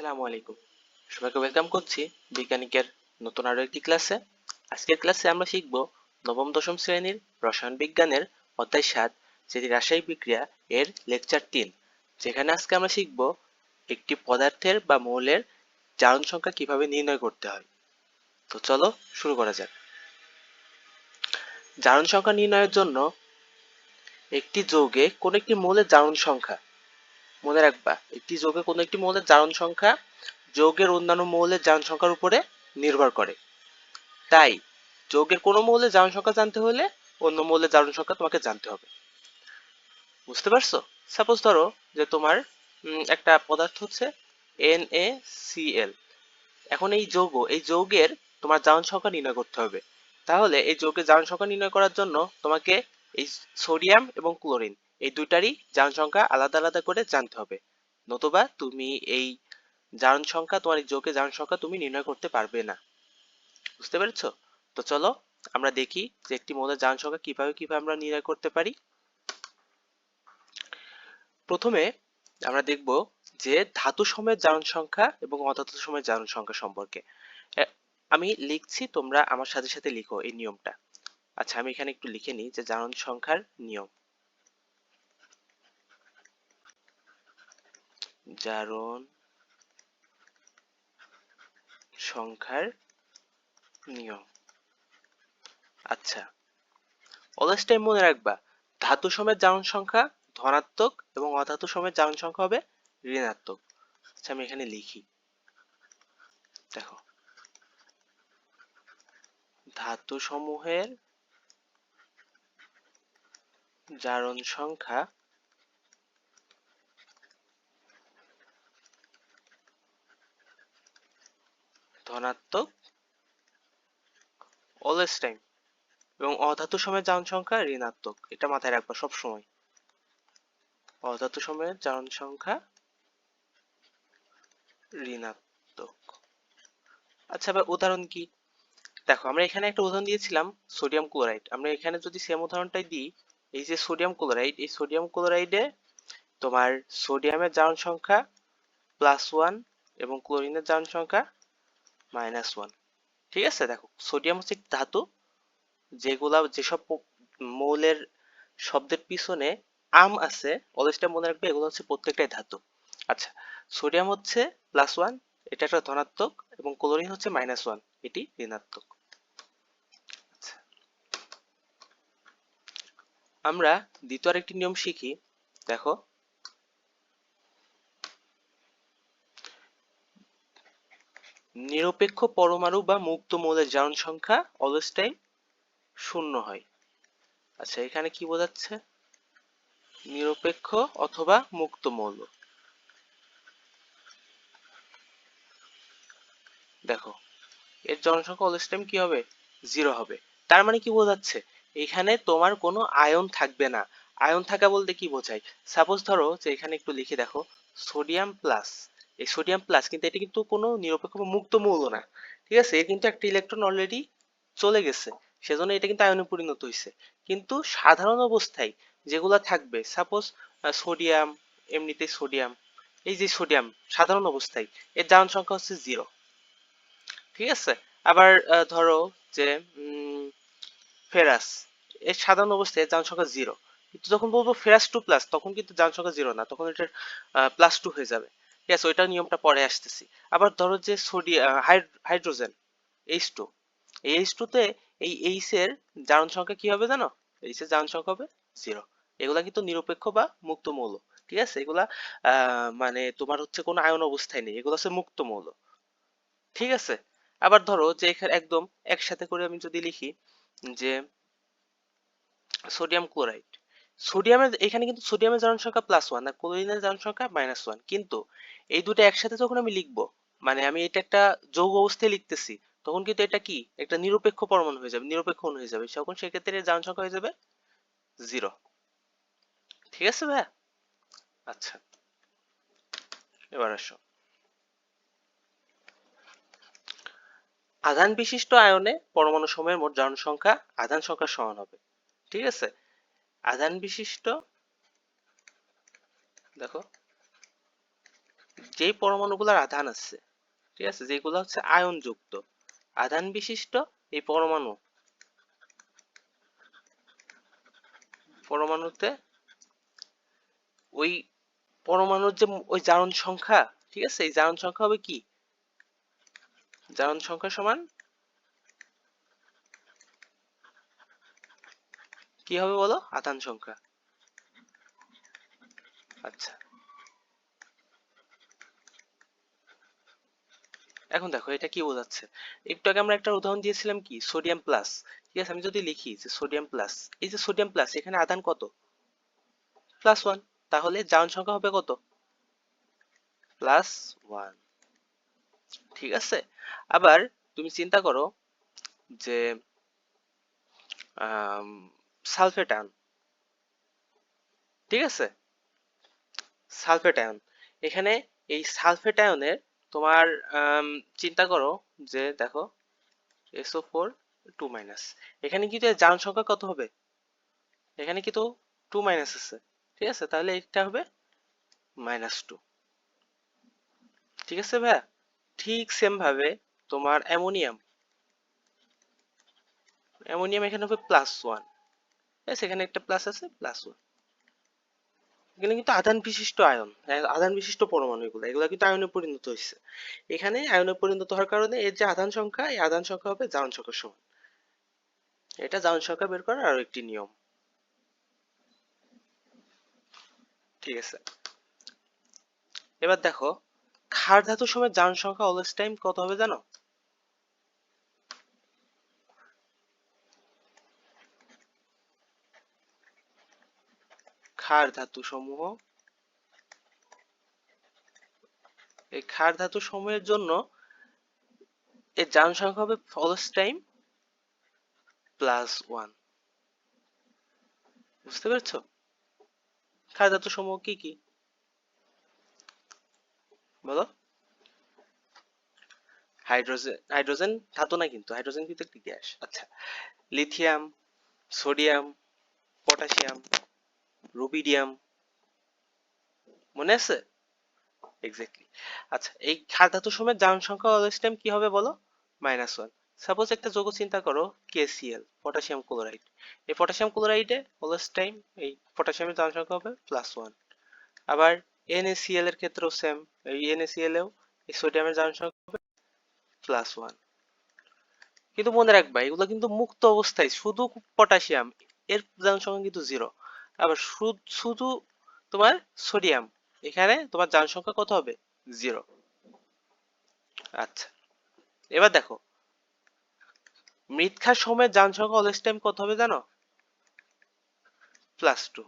আসসালামু আলাইকুম। সবাইকে ওয়েলকাম করছি বিজ্ঞানিকের নতুন আরও একটি ক্লাসে আজকের ক্লাসে আমরা শিখব নবম, দশম শ্রেণির রসায়ন বিজ্ঞানের অধ্যায় সাত, যেটি রাসায়নিক বিক্রিয়া এর লেকচার তিন, যেখানে আজকে আমরা শিখব একটি পদার্থের বা মৌলের জারণ সংখ্যা কীভাবে নির্ণয় করতে হয়। তো চলো শুরু করা যাক। জারণ সংখ্যা নির্ণয়ের জন্য একটি যৌগে কোন একটি মৌলের জারণ সংখ্যা মনে রাখবা, একটি যৌগে কোনো একটি মৌলের জারণ সংখ্যা যৌগের অন্যান্য মৌলের জারণ সংখ্যার উপরে নির্ভর করে। তাই, যৌগের কোনো মৌলের জারণ সংখ্যা জানতে হলে অন্য মৌলের জারণ সংখ্যা তোমাকে জানতে হবে। বুঝতে পারছ? সাপোজ ধরো যে তোমার একটা পদার্থ হচ্ছে NaCl এখন এই যৌগ, এই যৌগের তোমার জারণ সংখ্যা নির্ণয় করতে হবে। তাহলে এই যৌগের জারণ সংখ্যা নির্ণয় করার জন্য তোমাকে এই সোডিয়াম এবং ক্লোরিন এই দুইটারই জারণ সংখ্যা আলাদা আলাদা করে জানতে হবে। নতুবা তুমি এই জারণ সংখ্যা তোমার যৌগের জারণ সংখ্যা তুমি নির্ণয় করতে পারবে না। বুঝতে পেরেছ? তো চলো আমরা দেখি যে একটি মৌলের জারণ সংখ্যা কীভাবে কীভাবে আমরা নির্ণয় করতে পারি। প্রথমে আমরা দেখব যে ধাতু সময়ের জারণ সংখ্যা এবং অধাতু সময়ের জারণ সংখ্যা সম্পর্কে আমি লিখছি, তোমরা আমার সাথে সাথে লিখো এই নিয়মটা। আচ্ছা আমি এখানে একটু লিখে নিই যে জারণ সংখ্যার নিয়ম। জারণ সংখ্যার নিয়ম। আচ্ছা অলওয়েজ টাইম মনে রাখবা, ধাতু সময়ের জারণ সংখ্যা ধনাত্মক এবং অধাতু সময়ের জারণ সংখ্যা হবে ঋণাত্মক। আচ্ছা আমি এখানে লিখি। দেখো, ধাতু সমূহের জারণ সংখ্যা ধনাত্মক অলওয়েজ টাইম এবং অধাতু সময়ের জারণ সংখ্যা ঋণাত্মক। এটা মাথায় রাখবা সব সময় অধাতু সময়ের জারণ সংখ্যা ঋণাত্মক। আচ্ছা এবার উদাহরণ কি? দেখো, আমরা এখানে একটা উদাহরণ দিয়েছিলাম সোডিয়াম ক্লোরাইড আমরা এখানে যদি সেম উদাহরণটাই দিই, এই যে সোডিয়াম ক্লোরাইড এই সোডিয়াম ক্লোরাইডে তোমার সোডিয়ামের জারণ সংখ্যা প্লাস ওয়ান এবং ক্লোরিনের জারণ সংখ্যা মাইনাস ওয়ান ঠিক আছে? দেখো সোডিয়াম হচ্ছে একটি ধাতু, যেগুলা যেসব মৌলের শব্দের পিছনে আম আছে অলওয়েজটা মনে রাখবে, এগুলো হচ্ছে প্রত্যেকটাই ধাতু। আচ্ছা সোডিয়াম হচ্ছে প্লাস ওয়ান এটা একটা ধনাত্মক, এবং ক্লোরিন হচ্ছে মাইনাস ওয়ান এটি ঋণাত্মক। আচ্ছা। আমরা দ্বিতীয় আরেকটি নিয়ম শিখি। দেখো নিরপেক্ষ পরমাণু বা মুক্ত মৌলের জারণ সংখ্যা অলওয়েজ টাইম শূন্য হয়। আচ্ছা এখানে কি বোঝাচ্ছে? নিরপেক্ষ অথবা মুক্ত মৌল। দেখো, এর জনসংখ্যা অলওয়েজ টাইম কি হবে? জিরো হবে। তার মানে কি বোঝাচ্ছে? এখানে তোমার কোনো আয়ন থাকবে না। আয়ন থাকা বলতে কি বোঝায়? সাপোজ ধরো যে এখানে একটু লিখে দেখো সোডিয়াম প্লাস এই সোডিয়াম প্লাস কিন্তু এটা কিন্তু কোনো নিরপেক্ষ মুক্ত মৌল না, ঠিক আছে? এর কিন্তু একটা ইলেকট্রন অলরেডি চলে গেছে, সেজন্য এটা কিন্তু আয়নে পরিণত হয়েছে কিন্তু সাধারণ অবস্থায় যেগুলা থাকবে সাপোজ সোডিয়াম এমনিতে সোডিয়াম এই যে সোডিয়াম সাধারণ অবস্থায়, এর জারণ সংখ্যা হচ্ছে জিরো ঠিক আছে? আবার ধরো যে ফেরাস, এর সাধারণ অবস্থায় জারণ সংখ্যা জিরো কিন্তু যখন বলব ফেরাস টু প্লাস তখন কিন্তু জারণ সংখ্যা জিরো না, তখন এটার প্লাস টু হয়ে যাবে। আছে, ওইটার নিয়মটা পরে আসতেছি। আবার ধরো যে সোডিয়াম হাইড্রোজেন এইচ টু এই এইচ টু তে এই এইচ এর জারণ সংখ্যা কি হবে জানো? এইচ এর জারণ সংখ্যা হবে জিরো এগুলা কিন্তু নিরপেক্ষ বা মুক্ত মৌল, ঠিক আছে? এগুলা মানে তোমার হচ্ছে কোনো আয়ন অবস্থায় নেই, এগুলো হচ্ছে মুক্ত মৌল, ঠিক আছে? আবার ধরো যে এখানে একদম একসাথে করে আমি যদি লিখি যে সোডিয়াম ক্লোরাইড সোডিয়ামের এখানে কিন্তু সোডিয়ামের জারণ সংখ্যা প্লাস ওয়ান আর ক্লোরিনের জারণ সংখ্যা মাইনাস ওয়ান কিন্তু এই দুটো একসাথে যখন আমি লিখব মানে আমি এটা একটা যৌগ অবস্থায় লিখতেছি, তখন কিন্তু এটা কি? একটা নিরপেক্ষ পরমাণু হয়ে যাবে, নিরপেক্ষ অণু হয়ে যাবে। তখন সেক্ষেত্রে জারণ সংখ্যা হয়ে যাবে জিরো ঠিক আছে ভাইয়া? আচ্ছা। এবার আসো। আধান বিশিষ্ট আয়নে পরমাণু সময়ের মোট জারণ সংখ্যা আধান সংখ্যার সমান হবে। ঠিক আছে? আধান বিশিষ্ট। দেখো, যেই পরমাণুগুলোর আধান আছে, ঠিক আছে, যেগুলো হচ্ছে আয়ন যুক্ত আধান বিশিষ্ট এই পরমাণু। পরমাণুতে ওই পরমাণুর যে ওই জারণ সংখ্যা, ঠিক আছে, এই জারণ সংখ্যা হবে কি? জারণ সংখ্যা সমান কি হবে বলো? আধান সংখ্যা। আচ্ছা। এখন দেখো, এটা কি বোঝাচ্ছে? একটু আগে আমরা একটা উদাহরণ দিয়েছিলাম কি? সোডিয়াম প্লাস ঠিক আছে, আমি যদি লিখি যে সোডিয়াম প্লাস এই যে সোডিয়াম প্লাস এখানে আধান কত? প্লাস ওয়ান তাহলে জারণ সংখ্যা হবে কত? প্লাস ওয়ান ঠিক আছে? আবার তুমি চিন্তা করো যে সালফেট আয়ন ঠিক আছে? সালফেট আয়ন এখানে এই সালফেট আয়নের তোমার চিন্তা করো যে দেখো, এসও ফোর, টু মাইনাস। এখানে কিন্তু জারণ সংখ্যা কত হবে? এখানে কিন্তু টু মাইনাস আছে। ঠিক আছে? তাহলে এটা হবে মাইনাস টু। ঠিক আছে ভাইয়া? ঠিক সেম ভাবে তোমার অ্যামোনিয়াম। অ্যামোনিয়াম এখানে হবে প্লাস ওয়ান। সেখানে একটা প্লাস আছে প্লাস ওয়ান এখানে কিন্তু আধান বিশিষ্ট আয়ন আধান বিশিষ্ট পরমাণু এগুলো। এগুলো কিন্তু আয়নে পরিণত হয়েছে। এখানে আয়নে পরিণত হওয়ার কারণে এর যে আধান সংখ্যা, এই আধান সংখ্যা হবে জারণ সংখ্যার সমান। এটা জারণ সংখ্যা বের করার আরও একটি নিয়ম। ঠিক আছে। এবার দেখো, ক্ষার ধাতুর সময় জারণ সংখ্যা অলওয়েজ টাইম কত হবে জানো? ক্ষার ধাতু সমূহ এই ক্ষার ধাতু সমূহের জন্য এর জারণ সংখ্যা হবে অলওয়েজ টাইম প্লাস ওয়ান বুঝতে পেরেছ? ক্ষার ধাতু সমূহ কি কি? বলো। হাইড্রোজেন হাইড্রোজেন ধাতু না কিন্তু, হাইড্রোজেন কিন্তু একটি গ্যাস। আচ্ছা লিথিয়াম, সোডিয়াম, পটাশিয়াম রুবিডিয়াম মনে আছে এক্স্যাক্টলি আচ্ছা এই ক্ষার ধাতু সময় জারণ সংখ্যা টাইম কি হবে বলো? মাইনাস ওয়ান সাপোজ একটা যৌগ চিন্তা করো K C L potassium chloride এই পটাশিয়াম ক্লোরাইডে অলওয়েজ টাইম এই পটাশিয়ামের জারণ সংখ্যা হবে প্লাস ওয়ান আবার NaCl এর ক্ষেত্রেও সেম এই NaCl এও এই সোডিয়ামের জারণ সংখ্যা হবে প্লাস ওয়ান কিন্তু মনে রাখবা, এগুলো কিন্তু মুক্ত অবস্থায়, শুধু পটাশিয়াম এর জারণ সংখ্যা কিন্তু জিরো আবার শুধু তোমার সোডিয়াম। এখানে তোমার জারণ সংখ্যা কত হবে? জিরো। আচ্ছা। এবার দেখো। মৃৎখার সময় জারণ সংখ্যা অলওয়েজ টাইম কত হবে জানো? প্লাস টু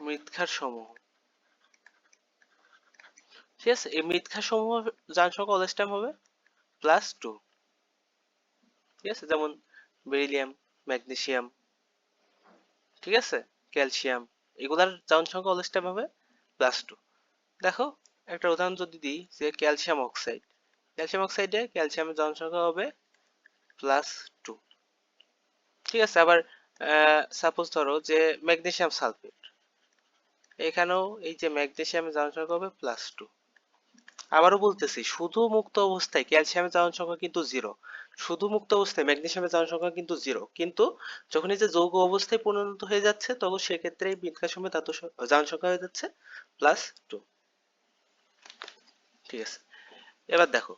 মৃৎখার সমূহ। ঠিক আছে? এই মৃৎখার সমূহ জারণ সংখ্যা অলওয়েজ টাইম হবে? প্লাস টু ঠিক আছে? যেমন বেরিলিয়াম, ম্যাগনেসিয়াম ঠিক আছে? ক্যালসিয়াম, এগুলার জারণ সংখ্যা অলওয়েজ টাইম হবে প্লাস টু দেখো, একটা উদাহরণ যদি দিই যে ক্যালসিয়াম অক্সাইড ক্যালসিয়াম অক্সাইডে ক্যালসিয়ামের জারণ সংখ্যা হবে প্লাস টু ঠিক আছে? আবার সাপোজ ধরো যে ম্যাগনেসিয়াম সালফেট এখানেও এই যে ম্যাগনেসিয়ামের জারণ সংখ্যা হবে প্লাস টু আবারও বলতেছি শুধু মুক্ত অবস্থায় ক্যালসিয়ামের জারণ সংখ্যা কিন্তু জিরো শুধু মুক্ত অবস্থায় ম্যাগনেসিয়ামের জারণ সংখ্যা কিন্তু জিরো কিন্তু যখন এই যে যৌগ অবস্থায় পরিণত হয়ে যাচ্ছে, তখন সেক্ষেত্রে বিনকার সময় ধাতু জারণ সংখ্যা হয়ে যাচ্ছে প্লাস টু ঠিক আছে? এবার দেখো,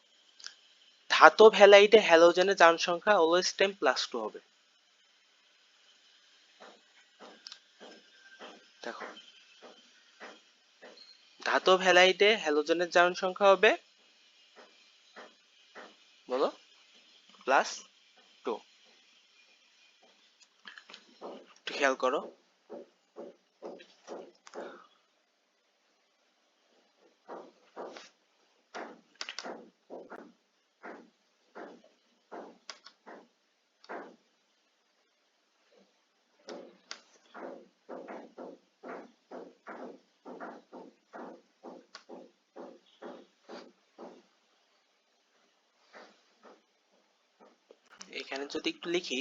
ধাতব হ্যালাইডে হ্যালোজেনের জারণ সংখ্যা অলওয়েজ টাইম প্লাস টু হবে। দেখো ধাতব হ্যালাইডে হ্যালোজেনের জারণ সংখ্যা হবে বলো প্লাস টু একটু খেয়াল করো। এখানে যদি একটু লিখি।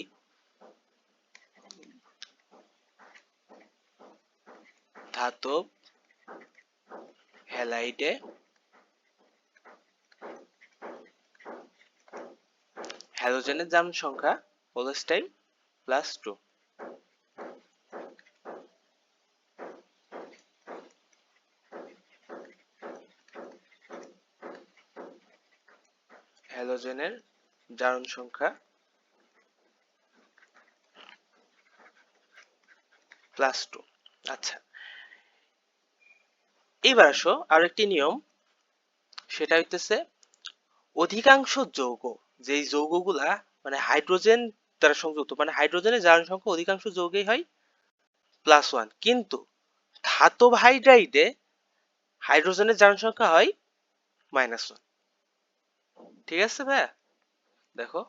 ধাতব হ্যালাইডে হ্যালোজেনের জারণ সংখ্যা হোলস টাইম প্লাস টু। হ্যালোজেনের জারণ সংখ্যা প্লাস টু আচ্ছা। এবার আসো আরেকটি নিয়ম। সেটা হইতেছে অধিকাংশ যৌগ, যেই যৌগগুলা মানে হাইড্রোজেন দ্বারা সংযুক্ত মানে হাইড্রোজেনের জারণ সংখ্যা অধিকাংশ যৌগেই হয় প্লাস ওয়ান কিন্তু ধাতব হাইড্রাইডে হাইড্রোজেনের জারণ সংখ্যা হয় মাইনাস ওয়ান ঠিক আছে ভাইয়া? দেখো,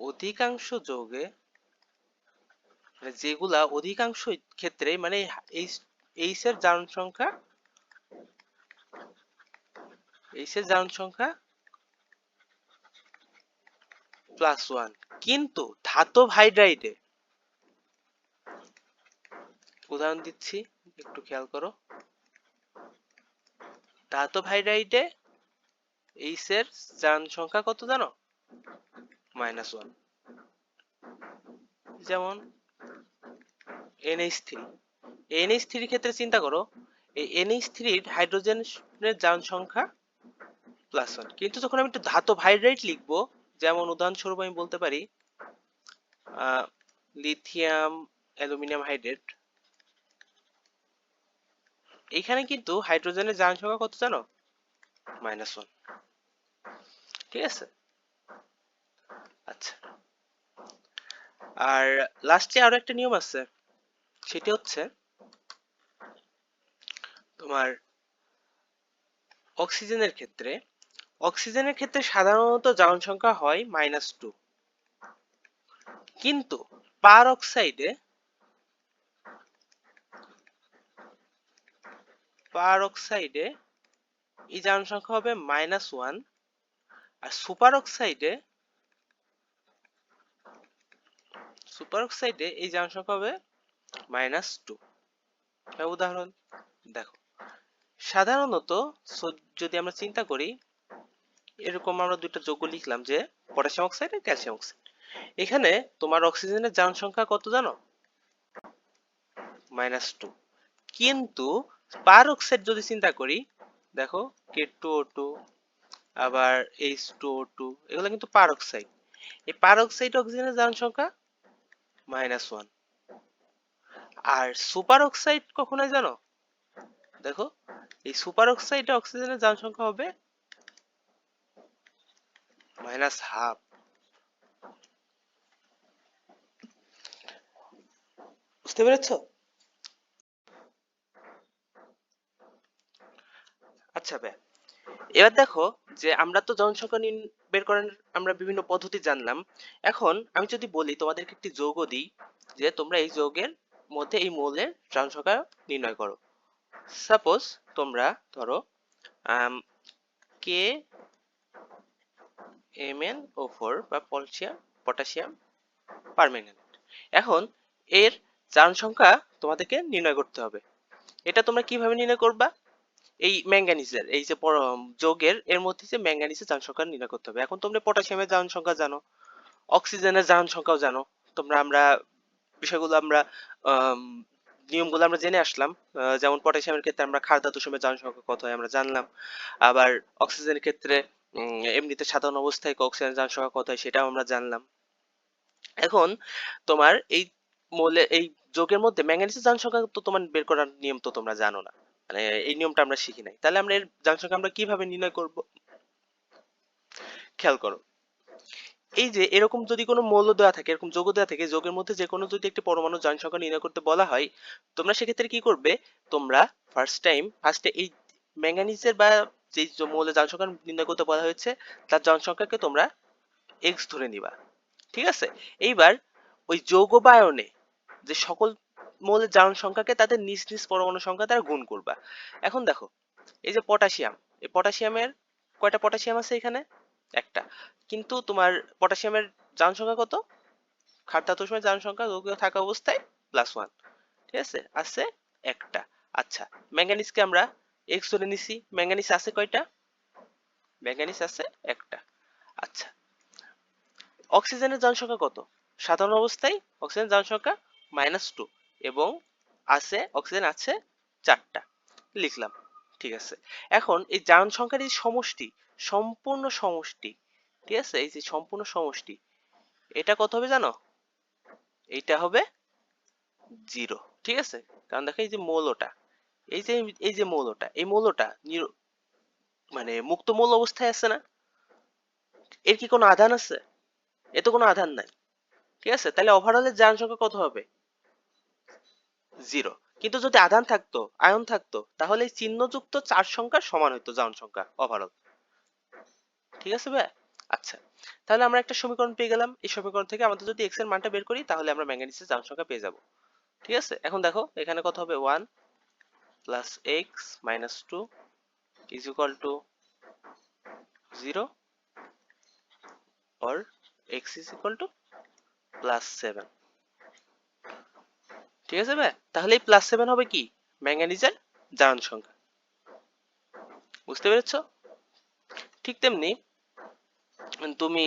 অধিকাংশ যৌগে মানে যেগুলা অধিকাংশ ক্ষেত্রে মানে এইচ এর জারণ সংখ্যা এইচ এর জারণ সংখ্যা প্লাস ওয়ান কিন্তু ধাতব হাইড্রাইডে উদাহরণ দিচ্ছি, একটু খেয়াল করো। ধাতব হাইড্রাইডে এইচ এর জারণ সংখ্যা কত জানো? মাইনাস ওয়ান যেমন NH3 NH3 ক্ষেত্রে চিন্তা করো, এই NH3 এর হাইড্রোজেনের জারণ সংখ্যা প্লাস ওয়ান কিন্তু যখন আমি একটু ধাতব হাইড্রাইড লিখব, যেমন উদাহরণস্বরূপ আমি বলতে পারি লিথিয়াম অ্যালুমিনিয়াম হাইড্রেট এখানে কিন্তু হাইড্রোজেনের জারণ সংখ্যা কত জানো? মাইনাস ওয়ান ঠিক আছে? আচ্ছা। আর লাস্টে আরও একটা নিয়ম আছে। সেটি হচ্ছে তোমার অক্সিজেনের ক্ষেত্রে অক্সিজেনের ক্ষেত্রে সাধারণত জারণ সংখ্যা হয় মাইনাস টু কিন্তু পার অক্সাইডে পার অক্সাইডে এই জারণ সংখ্যা হবে মাইনাস ওয়ান আর সুপার অক্সাইডে সুপার অক্সাইডে এই জারণ সংখ্যা হবে মাইনাস টু। উদাহরণ দেখো। সাধারণত যদি আমরা চিন্তা করি, এরকম আমরা দুইটা যৌগ লিখলাম যে পটাশিয়াম অক্সাইড আর ক্যালসিয়াম অক্সাইড। এখানে তোমার অক্সিজেনের জারণ সংখ্যা কত জানো? Minus two. কিন্তু পার অক্সাইড যদি চিন্তা করি, দেখো কে টু ও টু আবার এইচ টু ও টু এগুলো কিন্তু পার অক্সাইড। এই পার অক্সাইড অক্সিজেনের জারণ সংখ্যা মাইনাস ওয়ান। আর সুপার অক্সাইড কখন হয় জানো? দেখো, এই সুপার অক্সাইডে অক্সিজেনের জারণ সংখ্যা হবে মাইনাস হাফ। বুঝতে পেরেছ? আচ্ছা ভাই এবার দেখো যে আমরা তো জনসংখ্যা বের করার আমরা বিভিন্ন পদ্ধতি জানলাম। এখন আমি যদি বলি তোমাদেরকে একটি যৌগ দিই, যে তোমরা এই যৌগের মধ্যে এই মৌলের জনসংখ্যা নির্ণয় করো। সাপোজ তোমরা ধরো কে MnO4 বা পটাশিয়াম পটাশিয়াম এখন এর জারণ সংখ্যা তোমাদেরকে নির্ণয় করতে হবে। এটা তোমরা কীভাবে নির্ণয় করবা? এই ম্যাঙ্গানিজের, এই যে যৌগের, এর মধ্যে যে ম্যাঙ্গানিজের জারণ সংখ্যা নির্ণয় করতে হবে। এখন তোমরা পটাশিয়ামের জারণ সংখ্যা জানো, অক্সিজেনের জারণ সংখ্যাও জানো। তোমরা আমরা বিষয়গুলো আমরা নিয়মগুলো আমরা জেনে আসলাম। যেমন পটাশিয়ামের ক্ষেত্রে আমরা ধাতু সময় জারণ সংখ্যা কত হয় আমরা জানলাম। আবার অক্সিজেনের ক্ষেত্রে এমনিতে সাধারণ অবস্থায় অক্সিজেন জারণ সংখ্যা কত হয় সেটাও আমরা জানলাম। এখন তোমার এই মৌলে, এই যোগের মধ্যে ম্যাঙ্গানিজের জারণ সংখ্যা তো তোমার বের করার নিয়ম তো তোমরা জানো না। মানে এই নিয়মটা আমরা শিখি নাই। তাহলে আমরা এর জারণ সংখ্যা আমরা কীভাবে নির্ণয় করব? খেয়াল করো। এই যে এরকম যদি কোনো মৌল দেওয়া থাকে, এরকম যোগ দেওয়া থাকে যোগের মধ্যে যে কোনো যদি একটি পরমাণু জারণ সংখ্যা নির্ণয় করতে বলা হয়, তোমরা সেক্ষেত্রে কি করবে? তোমরা ফার্স্ট টাইম ফার্স্টে এই ম্যাঙ্গানিজের বা যে, মৌলের জনসংখ্যা নির্ণয় করতে বলা হয়েছে, তার জনসংখ্যাকে তোমরা এক্স ধরে নিবা। ঠিক আছে? এইবার ওই যৌগ বায়নে যে সকল মৌলের জারণ সংখ্যাকে তাদের নিজ নিজ পরমাণু সংখ্যা দ্বারা গুণ করবা। এখন দেখো, এই যে পটাশিয়াম, এই পটাশিয়ামের কয়টা পটাশিয়াম আছে এখানে? একটা। কিন্তু তোমার পটাশিয়ামের জারণ সংখ্যা কত? খাদ্য সময় জারণ সংখ্যা যৌগ থাকা অবস্থায় প্লাস ওয়ান ঠিক আছে? আছে একটা। আচ্ছা ম্যাঙ্গানিজকে আমরা এক্স ধরে নিছি। ম্যাঙ্গানিজ আছে কয়টা? ম্যাঙ্গানিজ আছে একটা। আচ্ছা অক্সিজেনের জনসংখ্যা কত? সাধারণ অবস্থায় অক্সিজেন জনসংখ্যা মাইনাস টু এবং আছে অক্সিজেন আছে চারটা। লিখলাম। ঠিক আছে? এখন এই জনসংখ্যার এই সমষ্টি, সম্পূর্ণ সমষ্টি ঠিক আছে? এই যে সম্পূর্ণ সমষ্টি, এটা কত হবে জানো? এইটা হবে জিরো ঠিক আছে? কারণ দেখো এই যে মৌলটা এই যে এই যে মৌলটা এই মৌলটা মানে মুক্ত মৌল অবস্থায় আছে না? এর কি কোনো আধান আছে? এতে কোনো আধান নাই, ঠিক আছে? তাহলে ওভারঅলের যান সংখ্যা কত হবে? জিরো কিন্তু যদি আধান থাকতো, আয়ন থাকতো, তাহলে এই চিহ্নযুক্ত চার সংখ্যা সমান হতো যান সংখ্যা ওভারঅল ঠিক আছে ভাই? আচ্ছা তাহলে আমরা একটা সমীকরণ পেয়ে গেলাম। এই সমীকরণ থেকে আমাদের যদি এক্সের মানটা বের করি, তাহলে আমরা ম্যাঙ্গানিজের যান সংখ্যা পেয়ে যাব। ঠিক আছে? এখন দেখো, এখানে কত হবে? One plus X minus two is equal to zero or x is equal to plus seven ঠিক আছে ভাই? তাহলে এই প্লাস সেভেন হবে কি? ম্যাঙ্গানিজের জারণ সংখ্যা। বুঝতে পেরেছ? ঠিক তেমনি তুমি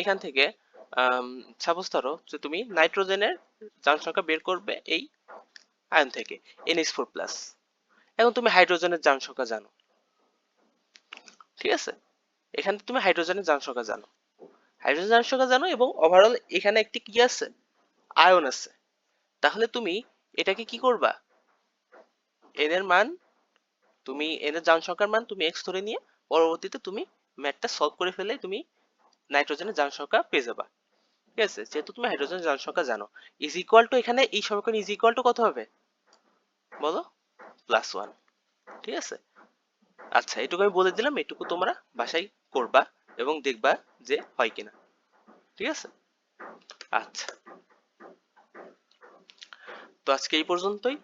এখান থেকে সাপোজ ধরো যে তুমি নাইট্রোজেনের জারণ সংখ্যা বের করবে এই আয়ন থেকে NH4 ফোর প্লাস এখন তুমি হাইড্রোজেনের জারণ সংখ্যা জানো। ঠিক আছে? এখানে তুমি হাইড্রোজেনের জারণ সংখ্যা জানো। হাইড্রোজেন জারণ সংখ্যা জানো এবং ওভারঅল এখানে একটি কি আছে? আয়ন আছে। তাহলে তুমি এটাকে কি করবা? এন এর মান, তুমি এন এর জারণ সংখ্যার মান তুমি এক্স ধরে নিয়ে পরবর্তীতে তুমি ম্যাথটা সলভ করে ফেলে তুমি নাইট্রোজেনের জারণ সংখ্যা পেয়ে যাবা। ঠিক আছে? যেহেতু তুমি হাইড্রোজেনের জারণ সংখ্যা জানো। ইজ ইকুয়াল টু এখানে এই সমীকরণ ইজ ইকুয়াল টু কত হবে? বলো? প্লাস ওয়ান ঠিক আছে? আচ্ছা এটুকু আমি বলে দিলাম, এটুকু তোমরা বাসায় করবা এবং দেখবা যে হয় কিনা। ঠিক আছে? আচ্ছা। তো আজকে এই পর্যন্তই।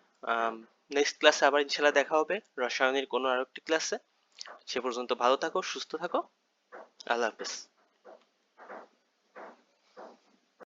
নেক্সট ক্লাসে আবার ইনশাল্লাহ দেখা হবে রসায়নের কোনো আরেকটি ক্লাসে সে পর্যন্ত ভালো থাকো, সুস্থ থাকো। আল্লাহ হাফেজ।